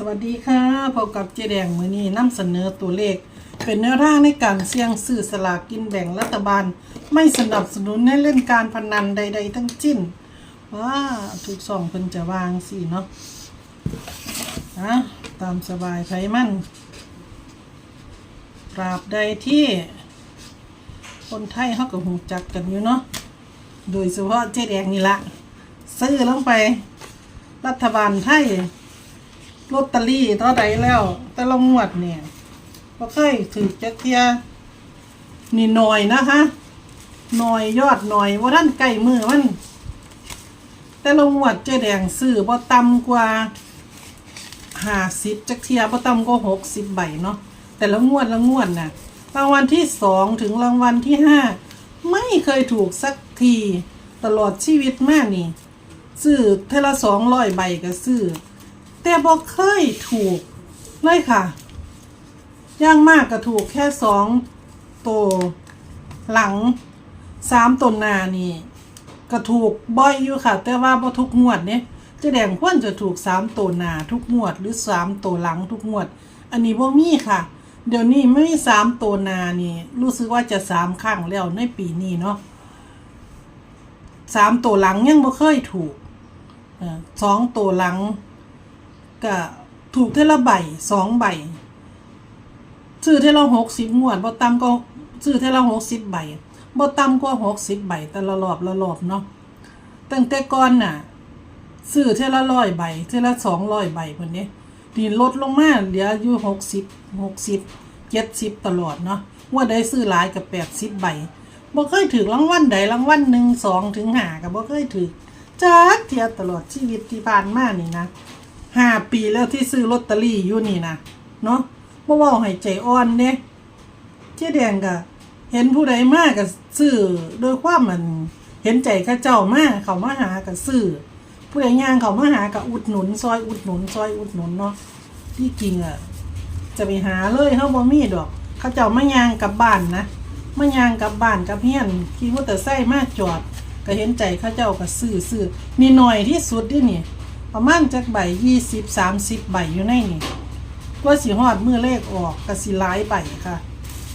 สวัสดีค่ะพบกับเจแดงมือนี้นำเสนอตัวเลข เป็นแนวทางในการเสี่ยงซื้อสลากกินแบ่งรัฐบาล ไม่สนับสนุนให้เล่นการพนันใด ๆ ทั้งสิ้นว้าทุกสองเพิ่นจะวางสิเนาะอะตามสบายไผมันตราบใดที่ คนไทยเขาก็หูจักกันอยู่เนาะโดยเฉพาะเจ๊แดงนี่ละซื้อลงไป รัฐบาลไทย ลอตเตอรี่เท่าใดแล้ว แต่ละงวดเนี่ยก็เคยถือจักเทียนี่หน่อยนะคะหน่อยยอดหน่อยว่าท่านใกล้มือมัน แต่ละงวดเจ๊แดงซื้อบ่ต่ำกว่าห้าสิบจักเทียบ่ต่ำกว่าหกสิบใบเนาะแต่ละงวดละงวดน่ะรางวัลที่สองถึงรางวัลที่ห้าไม่เคยถูกสักทีตลอดชีวิตแม่นี่ซื้อเทละสองร้อยใบก็ซื้อ แต่บ่เคยถูกเลยค่ะ ย่างมากก็ถูกแค่สองตัวหลังสามตัวหน้านี่ก็ถูกบ่อยอยู่ค่ะ แต่ว่าบ่ทุกงวดเนี่ยจะแดงควรจะถูกสามตัวหน้าทุกงวดหรือสามตัวหลังทุกงวด อันนี้บ่มีค่ะ เดี๋ยวนี้ไม่มีสามตัวหน้านี่รู้สึกว่าจะสามครั้งแล้วในปีนี้เนาะสามตัวหลังยังบ่เคยถูกสองตัวหลัง ก็ถูกเทละใบสองใบซื้อเทละหกสิบงวดบ่ต่ำก็ซื้อเทละหกสิบใบบ่ต่ำกว่าหกสิบใบแต่ละรอบละรอบเนาะตั้งแต่ก่อนน่ะซื้อเทละร้อยใบเทละสองร้อยใบคนนี้ดีลดลงมาเหลืออยู่หกสิบหกสิบเจ็ดสิบตลอดเนาะว่าได้ซื้อหลายกับแปดสิบใบบ่เคยถือรางวัลใดรางวัลหนึ่งสองถึงห้าก็บ่เคยถือจักเทียตลอดชีวิตที่ผ่านมานี่นะ ห้าปีแล้วที่ซื้อลอตเตอรี่อยู่นี่นะเนาะบ่เว้าให้ใจอ่อนเด้เจ๊แดงก็เห็นผู้ใดมากก็ซื้อโดยความมันเห็นใจข้าเจ้ามากเขามาหาก็ซื้อผู้ใดย่างเขามาหาก็อุดหนุน ซอยอุดหนุน ซอยอุดหนุนเนาะที่จริงอะจะไปหาเลยเฮาบ่มีดอกเขาเจ้ามายางกลับบ้านนะมายางกลับบ้านกับเฮียนขี่มอเตอร์ไซค์มาจอด ก็เห็นใจเขาเจ้าก็ซื้อซื้อนี่หน่อยที่สุดดินี่ ประมาณจักใบยี่สิบสามสิบใบอยู่ในนี่ก็สิฮอดมือเลขออกก็สิหลายใบค่ะ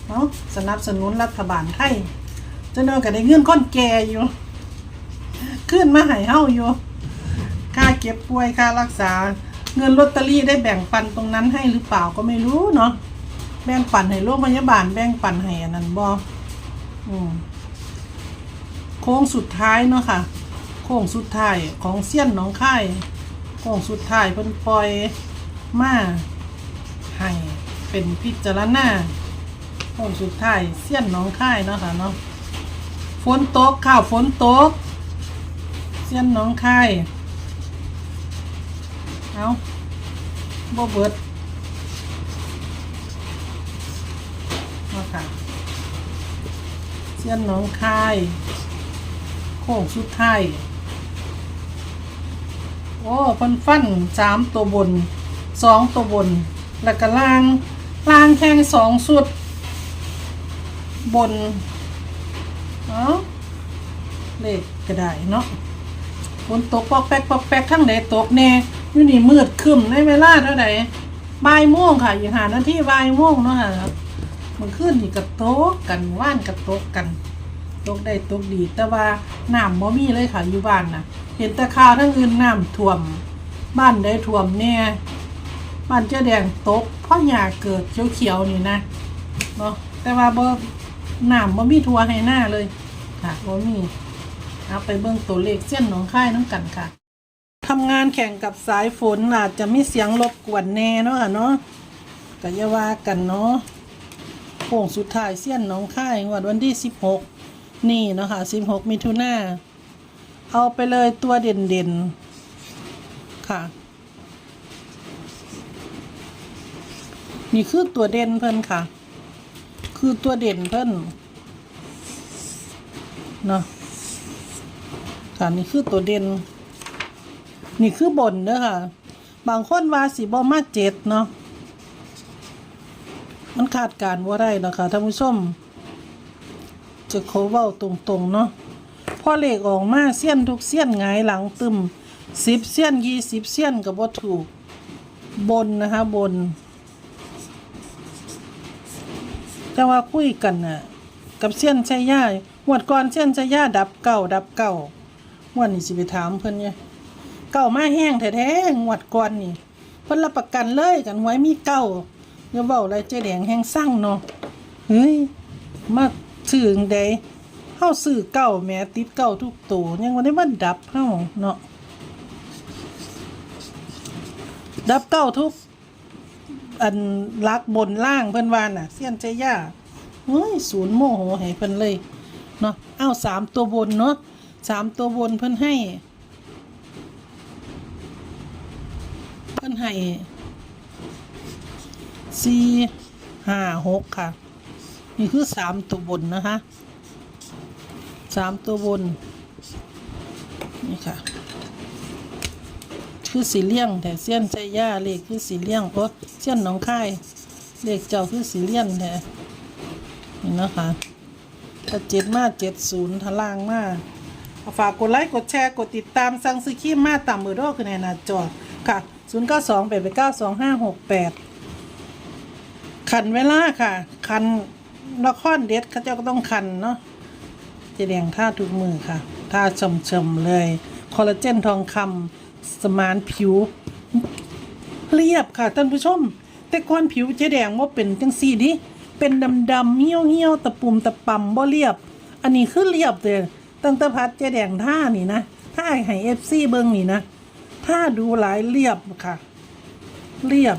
เนาะสนับสนุนรัฐบาลไทยเจะนอนก็ได้เงินก้อนแก่อยู่ขึ้นมาให้เฮาอยู่ ค่าเก็บป่วยค่ารักษา เงินลอตเตอรี่ได้แบ่งปันตรงนั้นให้หรือเปล่าก็ไม่รู้เนาะแบ่งปันให้โรงพยาบาลแบ่งปันให้อันนั้นบ่อืมโค้งสุดท้ายเนาะค่ะ โค้งสุดท้ายของเซียนน้องค่าย โค้งสุดท้ายเพิ่นปล่อยมาให้เป็นพิจารณาโค้งสุดท้ายเซียนน้องค่ายเนาะค่ะเนาะฝนตกข้าวฝนตกเซียนน้องค่ายเอาบ่เบิดเนาะค่ะเซียนน้องค่าย โค้งสุดท้าย โอ้เพิ่นฟันสามตัวบนสองตัวบน แล้วก็ล่างล่างแข่งสองสุด บนเอ้าเลขก็ได้เนาะฝนตกปอกแป๊กปอกแป๊กทั้งใดตกแน่อยู่นี่มืดครึ้มในเวลาเท่าใดบ่ายโมงค่ะ อยู่หานาทีบ่ายโมงเนาะค่ะมื่อคืนนี่ก็ตกกันว่านก็ตกกัน ตกได้ตกดี แต่ว่าน้ำบ่มีเลยค่ะอยู่บ้านนะเห็นต่ข่าวทั้งอื่นน้ำท่วม บ้านได้ท่วมแน่บ้านเจ้าแดงตกเพราะหญ้าเกิดเขียวๆนี่นะเนาะแต่ว่าบ่น้ำบ่มีทั่วให้หน้าเลยค่ะบ่มีเอาไปเบิ่งตัวเลขเส้นหนองค่ายน้ำกันค่ะทำงานแข่งกับสายฝนอาจจะมีเสียงรบกวนแน่เนาะค่ะเนาะก็อย่าว่ากันเนาะโค้งสุดท้ายเส้นหนองค่ายงวดวันที่16 นี่เนาะค่ะ16มิถุนาเอาไปเลยตัวเด่นเด่นๆ ค่ะ นี่คือตัวเด่นเพิ่นค่ะ คือตัวเด่นเพิ่นเนาะค่ะนี่คือตัวเด่น นี่คือบนเด้อค่ะ บางคนว่าสิบ่มาเจ็ดเนาะมันขาดการว่าได้นะคะท่านผู้ชม จะขอเว้าตรงๆเนาะพอเลขออกมาเสี้ยนทุกเสี้ยนหงายหลังตึมสิบเสี้ยนยี่สิบเสี้ยนกับบ่ถูกบนนะคะบนจะว่าคุยกันน่ะกับเซียนชัยยาหวดก่อนเซียนชัยยาดับเก่าดับเก่าหวดนี่สิไปถามเพิ่นเนี่ยเก่ามาแห้งแท้ๆหวดก่อนนี่เพิ่นรับประกันเลยกันไว้มีเก่าอย่าเว้าอะไรเจ๊แดงแห้งสั่งเนาะเฮ้ยมา ซื้อจั่งใดเฮาซื้อเก่าแม้ติดเก่าทุกตัวยังบ่ได้มาดับเฮาเนาะดับเก้าทุก อันลักบนล่างเพิ่นวาน่ะ เสี้ยนใจย่าเฮ้ยศูนย์โมโหให้เพิ่นเลยเนาะเอ้าสามตัวบนเนาะสามตัวบนเพิ่นให้ เพิ่นให้สี่ห้าหกค่ะ นี่คือสามตัวบนนะคะสามตัวบน นี่ค่ะ คือสีเลี่ยงแต่เสี้ยนใจย่าเลขคือสีเลี่ยงเพราะเสี้ยนหนองค่ายเลขเจ้าคือสีเลี่ยงแต่นี่นะคะถ้าเจ็ดมาเจ็ดศูนย์ทล่างมาฝากกดไลค์กดแชร์กดติดตามสั่งซื้อขี้มาต่ำมือรอคือในหน้าจอค่ะศูนย์เก้าสองแปดแปดเก้าสองห้าหกแปดขันเวลาค่ะ คัน ละครเด็ดเขาเจ้าก็ต้องคันเนาะเจแดงท่าทุกมือค่ะท่าชมๆเลย คอลลาเจนทองคำสมานผิว เรียบค่ะท่านผู้ชม แต่ก่อนผิวเจแดงว่าเป็นจังสีดิเป็นดำๆเหี่ยวเหี่ยวตะปุ่มตะปำบ่เรียบ อันนี้คือเรียบเลยตั้งแต่พัดเจแดงท่านี่นะท่าให้เอฟซีเบิ้งนี่นะท่าดูหลายเรียบค่ะ เรียบ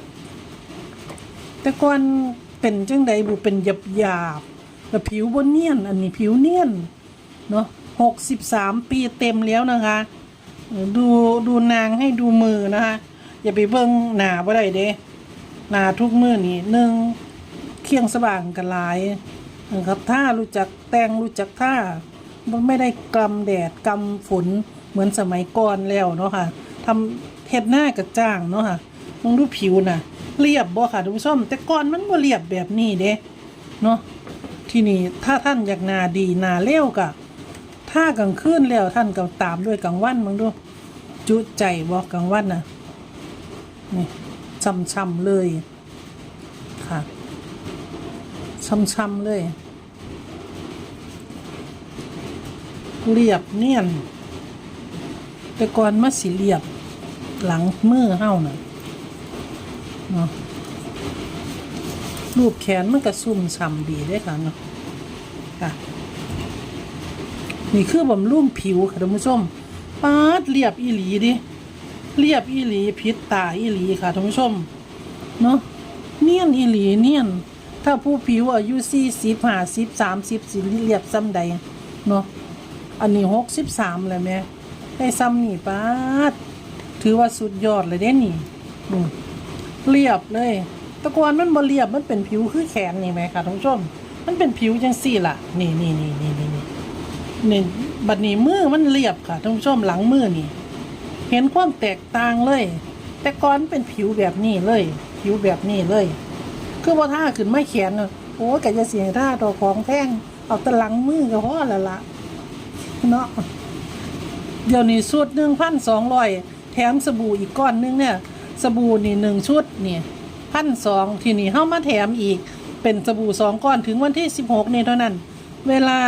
แต่ก่อน เป็นจังใดบุเป็นหยาบหยาบแต่ผิวบนเนียน อันนี้ผิวเนียน เนาะหกสิบสามปีเต็มแล้วนะคะ ดูดูนางให้ดูมือนะคะ อย่าไปเบิ่งหนาบ่ได้เด้หนาทุกมือนี่หนึ่งเคียงสว่างกันหลายครับท่ารู้จักแต่งรู้จักท่ามันไม่ได้กำแดดกำฝนเหมือนสมัยก่อนแล้วเนาะค่ะทำเฮ็ดหน้ากระจ่างเนาะค่ะมองดูผิวน่ะ เรียบบ่ค่ะทุกผู้ชม แต่ก่อนมันบ่เรียบแบบนี้เด้เนาะที่นี่ถ้าท่านอยากนาดีนาเร็วกะถ้ากลางคืนแล้วท่านก็ตามด้วยกลางวันมึงดูจุใจบอกกลางวันนะนี่ช่ำๆเลยค่ะช่ำๆเลย เรียบเนียน แต่ก่อนมาสิเรียบหลังมือเฮ้าน่ะ เนาะรูปแขนมันก็ซุ่มช่ำดีได้ค่ะเนาะค่ะนี่คือบำรุงผิวค่ะท่านผู้ชมปาดเรียบอีหลีดิเรียบอีหลีพิษตาอีหลีค่ะท่านผู้ชมเนาะเนียนอีหลีเนียน ถ้าผู้ผิวอายุสี่สิบห้าสิบสามสิบสิเรียบซ้ำใดเนาะอันนี้หกสิบสามเลยแม่ได้ซ้ำนี่ปาดถือว่าสุดยอดเลยเด้นี่อืม เรียบเลยตะกอนมันบ่เรียบมันเป็นผิวคือแขนนี่ไหมคะท่านผู้ชม มันเป็นผิวจังสี่ล่ะ นี่นี่นี่นี่นี่นี่นี่บัดนี้มือมันเรียบค่ะท่านผู้ชมหลังมือนี่ เห็นความแตกต่างเลย แต่ก่อนเป็นผิวแบบนี้เลย ผิวแบบนี้เลย คือว่าท่าขึ้นไม่แขนโอ้ยกจะเสียท่าตัวของแท่งเอาแตะหลังมือก็พอล้วล่ะเนาะเดี๋ยวนี้ชุดหนึ่งพันสองร้อยแถมสบู่อีกก้อนหนึงเนี่ย สบู่นี่หนึ่งชุดนี่พันสองทีนี้เข้ามาแถมอีกเป็นสบู่สองก้อนถึงวันที่สิบหกนี่เท่านั้น เวลา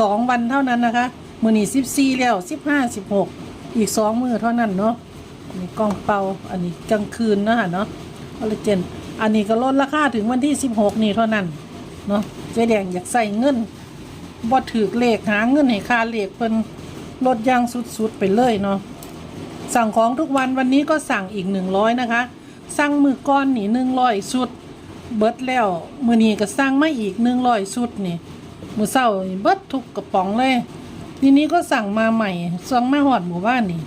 สองวันเท่านั้นนะคะมือนี่สิบสี่แล้วสิบห้าสิบหกอีกสองมือเท่านั้นเนาะนนี้กล้องเปาอันนี้กลางคืนนะคะเนาะคอลลาเจนอันนี้ก็ลดราคาถึงวันที่สิบหกนี่เท่านั้นเนาะเจ๊แดงอยากใส่เงินบ่ถือเลขหาเงินให้ค่าเลขเพิ่นลดย่างสุดๆไปเลยเนาะ สั่งของทุกวันวันนี้ก็สั่งอีกหนึ่งร้อยนะคะ สั่งมือก้อนนี่หนึ่งร้อยชุด เบิดแล้วมือนี้ก็สั่งมาอีกหนึ่งร้อยชุดนี่มือเศร้าเบิดทุกกระป๋องเลย ทีนี้ก็สั่งมาใหม่สั่งมาหอดหมู่บ้านนี่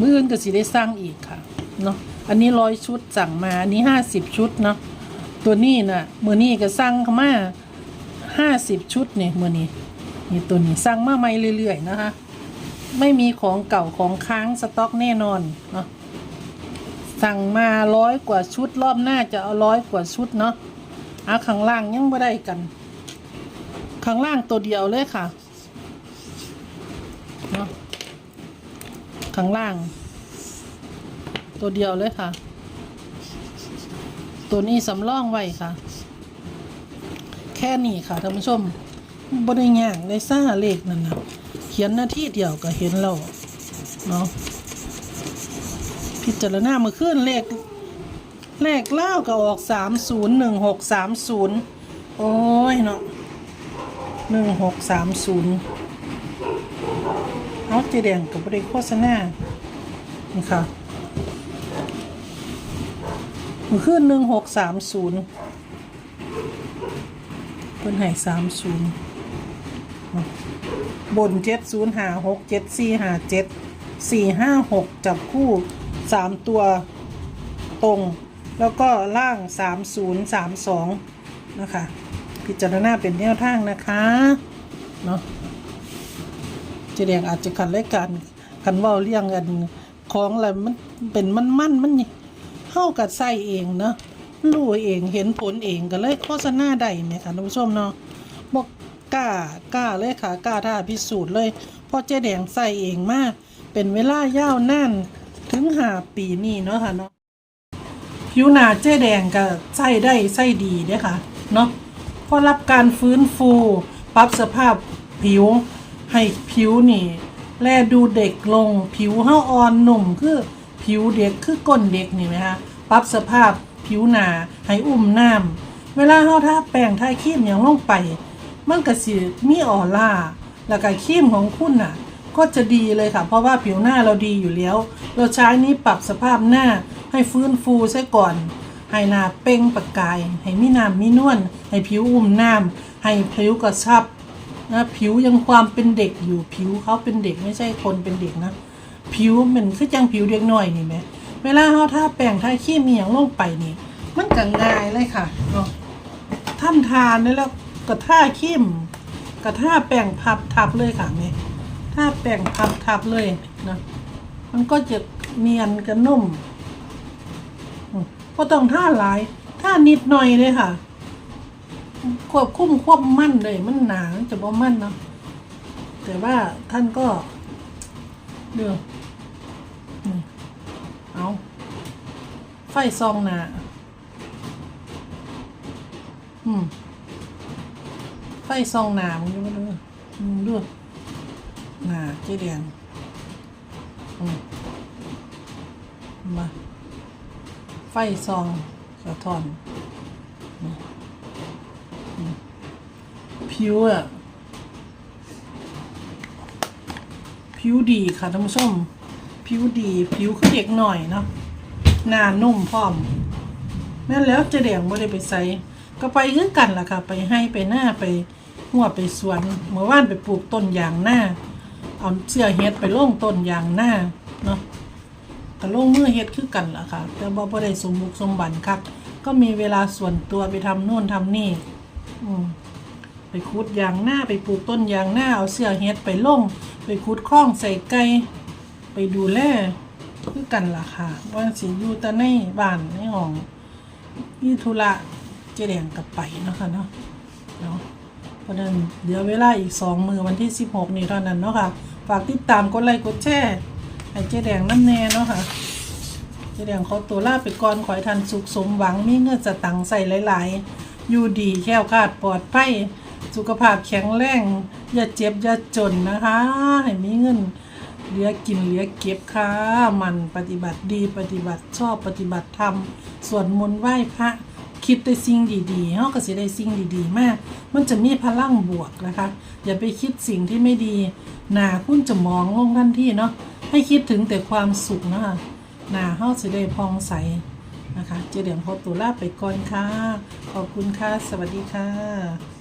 มืออื่นก็สิได้สั่งอีกค่ะเนาะอันนี้ร้อยชุดสั่งมาอันนี้ห้าสิบชุดเนาะตัวนี้น่ะมือนี้ก็สั่งเข้ามาห้าสิบชุดนี่มือนี้นี่ตัวนี้สั่งมาใหม่เรื่อยๆนะคะ ไม่มีของเก่าของค้างสต็อกแน่นอนเนาะสั่งมาร้อยกว่าชุดรอบหน้าจะเอาร้อยกว่าชุดเนาะเอาข้างล่างยังไม่ได้กัน ข้างล่างตัวเดียวเลยค่ะเนาะข้างล่าง ตัวเดียวเลยค่ะ ตัวนี้สำรองไว้ค่ะ แค่นี้ค่ะท่านผู้ชมบได้ยากได้ซ่าเลขนั่นนะ ขียนหน้าที่เดียวก็เห็นแล้วเนาะพิจารณาเมื่อคืนเลขเลขเล่าวก็ออกสามศูนย์หนึ่งหกสามศูนย์โอ้ยเนาะหนึ่งหกสามศูนย์เอาเจแดงกับบริโฆษณานี่ค่ะมันขึ้นหนึ่งหกสามศูนย์เพิ่นให้สามศูนย์ บนเจ็ดศูนย์หาหกเจ็ดสี่หาเจ็ดสี่ห้าหกจับคู่สามตัวตรง แล้วก็ล่าง3032นะคะ พิจารณาเป็นแนวทางนะคะเนาะเจแดงอาจจะขัดรายการกันว่าเรียงกันของอะไรมันเป็นมันมันมันเข้ากับใส่เองเนาะรู้เองเห็นผลเองก็เลยโฆษณาได้ไหมคะท่านผู้ชมเนาะ กล้ากล้าเลยค่ะกล้าท่าพิสูจน์เลยเพราะเจแดงใส่เองมาก เป็นเวลายาวนานถึงหาปีนี่เนาะค่ะเนาะผิวหนาเจ๊แดงก็ใส่ได้ใส่ดีเด้ค่ะเนาะพอรับการฟื้นฟูปรับสภาพผิว ให้ผิวนี่ แลดูเด็กลง ผิวเฮาอ่อนหนุ่มคือผิวเด็กคือก้นเด็กนี่ไหมคะปรับสภาพผิวหนาให้อุ่มน้ำเวลาเฮาทาแป้งทาครีมอย่างลงไป มันก็สิมีออร่าแล้วก็ครีมของคุณน่ะ ก็จะดีเลยค่ะ เพราะว่าผิวหน้าเราดีอยู่แล้ว เราใช้นี้ปรับสภาพหน้าให้ฟื้นฟูซะก่อน ให้หน้าเป้งประกาย ให้มีน้ำมีนวลให้ผิวอุ่มน้ำให้ผิวกระชับนะผิวยังความเป็นเด็กอยู่ผิวเขาเป็นเด็กไม่ใช่คนเป็นเด็กนะ ผิวมันคือจังผิวเด็กหน้อยนี่ไหมเวลาเขาทาแป้งทาครีมมีอย่างลงไปนี่ มันก็ง่ายเลยค่ะเนาะทำทานนี่แล้ว ก็ท่าขิมก็ท่าแป้งพับทับเลยค่ะนี่ท่าแป้งพับทับเลยนะมันก็จะเนียนกับนุ่มอืมพอต้องท่าหลายท่านิดหน่อยเลยค่ะควบคุ้มควบมั่นเลยมันหนาจะบ่มั่นเนาะแต่ว่าท่านก็เดือเอาไฟซองหนาอืม ไฟซองหนามึงดูมาดูมึงดูหนาเจ๊แดงอืมาไฟซองสะท้อนผิวอะผิวดีค่ะท่านผู้ชมผิวดีผิวคือเด็กหน่อยเนาะหน้านุ่มพร้อมแม่นแล้วเจะเดียงบ่ได้ไปใส่ ก็ไปคือกันล่ะค่ะ ไปให้ไปหน้าไปหัวไปสวนเมื่อวานไปปลูกต้นยางหน้าเอาเสื้อเฮ็ดไปล่งต้นยางหน้าเนาะก็ลงมือเฮ็ดคือกันล่ะค่ะ แต่บ่บ่ได้สมบุกสมบันครับก็มีเวลาส่วนตัวไปทำโน่นทำนี่อืไปขุดยางหน้าไปปลูกต้นยางหน้าเอาเสื้อเฮ็ดไปล่งไปขุดคล้องใส่ไก่ไปดูแลคือกันล่ะค่ะว่าสิอยู่แต่ในบ้านในห้องมีธุระ เจแดงกลับไปเนาะคะเนาะเนาะเพราะนั้นเดี๋ยวเวลาอีกสองมือวันที่สิบหกนี่เท่านั้นเนาะค่ะ ฝากติดตามกดไลค์กดแชร์ให้เจแดงน้ำแน่เนาะค่ะเจแดงขาตัวลาไปก่อนขอให้ทันสุขสมหวังมีเงินสตังค์ใส่หลาย ๆ อยู่ดีแคล้วคาดปลอดภัยสุขภาพแข็งแรงอย่าเจ็บอย่าจนนะคะ ให้มีเงินเหลือกินเหลือเก็บค่ะ มันปฏิบัติดีปฏิบัติชอบปฏิบัติธรรมสวดมนต์ไหว้พระ คิดแต่สิ่งดีๆเฮาก็สิได้สิ่งดีๆ มาก มันจะมีพลังบวกนะคะ อย่าไปคิดสิ่งที่ไม่ดีหนาคุณจะมองลงทันทีเนาะให้คิดถึงแต่ความสุขนะคะหนาเฮาสิได้พองใสนะคะ เจเดียงพอตัวลาไปก่อนค่ะ ขอบคุณค่ะ สวัสดีค่ะ